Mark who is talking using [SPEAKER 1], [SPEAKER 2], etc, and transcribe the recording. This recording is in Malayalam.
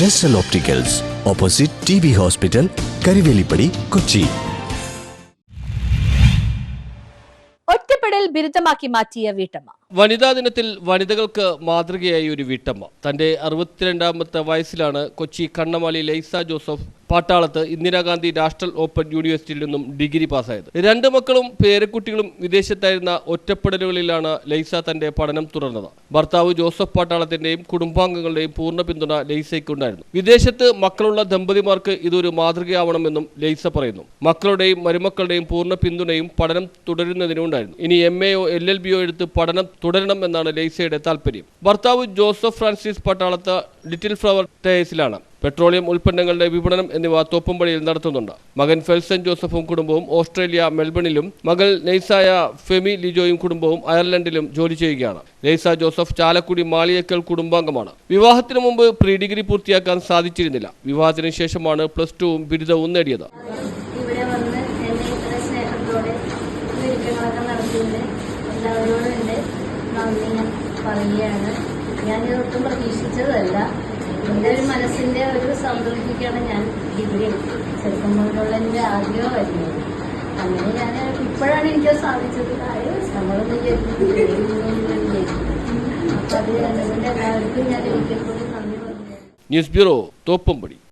[SPEAKER 1] ജസ്റ്റൽ opticals opposite T B hospital Karivelippady Kochi
[SPEAKER 2] ഒറ്റപ്പെടൽ ബിരുദമാക്കി മാറ്റിയ വീട്ടമ്മ.
[SPEAKER 3] വനിതാ ദിനത്തിൽ വനിതകൾക്ക് മാതൃകയായി ഒരു വീട്ടമ്മ. തന്റെ അറുപത്തിരണ്ടാമത്തെ വയസ്സിലാണ് Kochi Kannamaly Laisa Joseph Pattalath Indira Gandhi national open യൂണിവേഴ്സിറ്റിയിൽ നിന്നും ഡിഗ്രി പാസ്സായത്. രണ്ട് മക്കളും പേരക്കുട്ടികളും വിദേശത്തായിരുന്ന ഒറ്റപ്പെടലുകളിലാണ് ലൈസ തന്റെ പഠനം തുടർന്നത്. ഭർത്താവ് ജോസഫ് പാട്ടാളത്തിന്റെയും കുടുംബാംഗങ്ങളുടെയും പൂർണ പിന്തുണ ലൈസയ്ക്കുണ്ടായിരുന്നു. വിദേശത്ത് മക്കളുള്ള ദമ്പതിമാർക്ക് ഇതൊരു മാതൃകയാവണമെന്നും ലൈസ പറയുന്നു. മക്കളുടെയും മരുമക്കളുടെയും പൂർണ പിന്തുണയും പഠനം തുടരുന്നതിനുണ്ടായിരുന്നു ഇനി എം എയോ എൽ എൽ ബിയോ എടുത്ത് പഠനം തുടരണം എന്നാണ് ലൈസയുടെ താല്പര്യം. ഭർത്താവ് Joseph Francis Pattalath little flower ടയേഴ്സിലാണ് petroleum ഉൽപ്പന്നങ്ങളുടെ വിപണനം എന്നിവ തോപ്പുംപടിയിൽ നടത്തുന്നുണ്ട്. മകൻ ഫെൽസൻ ജോസഫും കുടുംബവും ഓസ്ട്രേലിയ മെൽബണിലും മകൾ നെയ്സായ ഫെമി ലിജോയും കുടുംബവും അയർലൻഡിലും ജോലി ചെയ്യുകയാണ്. നെയ്സ ജോസഫ് ചാലക്കുടി മാളിയക്കൽ കുടുംബാംഗമാണ്. വിവാഹത്തിന് മുമ്പ് പ്രീ ഡിഗ്രി പൂർത്തിയാക്കാൻ സാധിച്ചിരുന്നില്ല. വിവാഹത്തിന് ശേഷമാണ് പ്ലസ് ടുവും ബിരുദവും നേടിയത്.
[SPEAKER 4] പറയുകയാണ്. ഞാനിതൊട്ടും പ്രതീക്ഷിച്ചതല്ല. എന്റെ ഒരു മനസ്സിന്റെ ഒരു സംതൃപ്തിക്കാണ് ഞാൻ ഡിഗ്രി ചെറുപ്പം കൊണ്ടുള്ള എന്റെ ആഗ്രഹമായിരുന്നു അങ്ങനെ ഞാൻ ഇപ്പോഴാണ് എനിക്ക് സാധിച്ചത്. കാര്യം നമ്മളൊന്നും അപ്പം അത് എല്ലാവർക്കും ഞാൻ ഒരിക്കൽ കൂടി നന്ദി പറഞ്ഞു
[SPEAKER 3] ന്യൂസ് ബ്യൂറോ തോപ്പുംപടി.